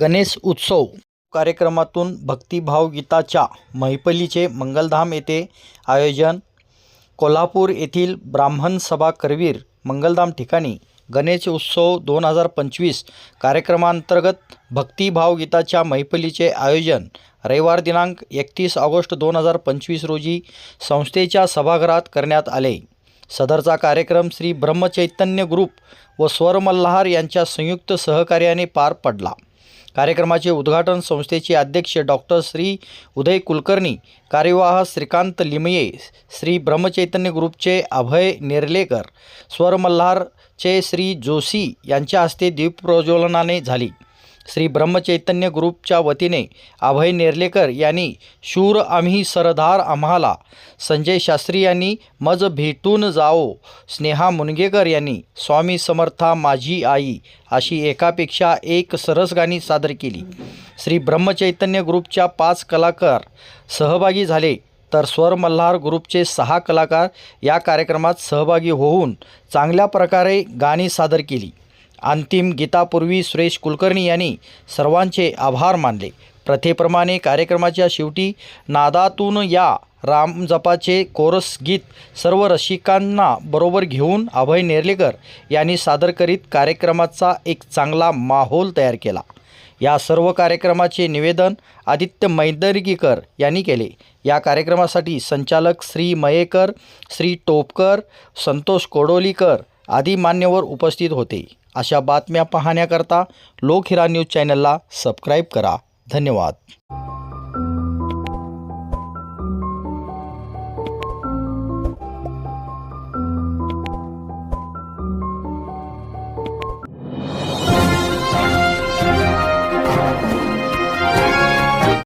गणेश उत्सव. कार्यक्रमातून भक्तिभावगीताच्या मैफलीचे मंगलधाम येथे आयोजन. कोल्हापूर येथील ब्राह्मण सभा करवीर मंगलधाम ठिकाणी गणेश उत्सव दोन हजार पंचवीस कार्यक्रमांतर्गत भक्तिभावगीताच्या मैफलीचे आयोजन. रविवार दिनांक एकतीस ऑगस्ट दोन हजार पंचवीस रोजी संस्थेच्या सभागृहात करण्यात आले. सदरचा कार्यक्रम श्री ब्रह्मचैतन्य ग्रुप व स्वरमल्हार यांच्या संयुक्त सहकार्याने पार पडला. कार्यक्रमाचे उद्घाटन संस्थेचे अध्यक्ष डॉक्टर श्री उदय कुलकर्णी कार्यवाह श्रीकांत लिमये श्री ब्रह्मचैतन्य ग्रुपचे अभय नेर्लेकर स्वर मल्हारचे श्री जोशी यांच्या हस्ते दीपप्रज्वलनाने झाली. श्री ब्रह्मचैतन्य ग्रुपच्या वतीने अभय नेर्लेकर यांनी शूर आम्ही सरदार आम्हाला संजय शास्त्री यांनी मज भेटून जाओ स्नेहा मुनगेकर यांनी स्वामी समर्था माझी आई अशी एकापेक्षा एक सरस गाणी सादर केली. श्री ब्रह्मचैतन्य ग्रुपच्या पाच कलाकार सहभागी झाले तर स्वर मल्हार ग्रुपचे सहा कलाकार या कार्यक्रमात सहभागी होऊन चांगल्या प्रकारे गाणी सादर केली. अंतिम गीतापूर्वी सुरेश कुलकर्णी यांनी सर्वांचे आभार मानले. प्रथेप्रमाणे कार्यक्रमाच्या शेवटी नादातून या रामजपाचे कोरस गीत सर्व रसिकांना बरोबर घेऊन अभय नेर्लेकर यांनी सादर करीत कार्यक्रमाचा एक चांगला माहोल तयार केला. या सर्व कार्यक्रमाचे निवेदन आदित्य मैदर्गीकर यांनी केले. या कार्यक्रमासाठी संचालक श्री मयेकर श्री टोपकर संतोष कोडोलीकर आदी मान्यवर उपस्थित होते. अशा बातम्या पाहण्याकरता लोकहिरा न्यूज चॅनलला सबस्क्राईब करा. धन्यवाद.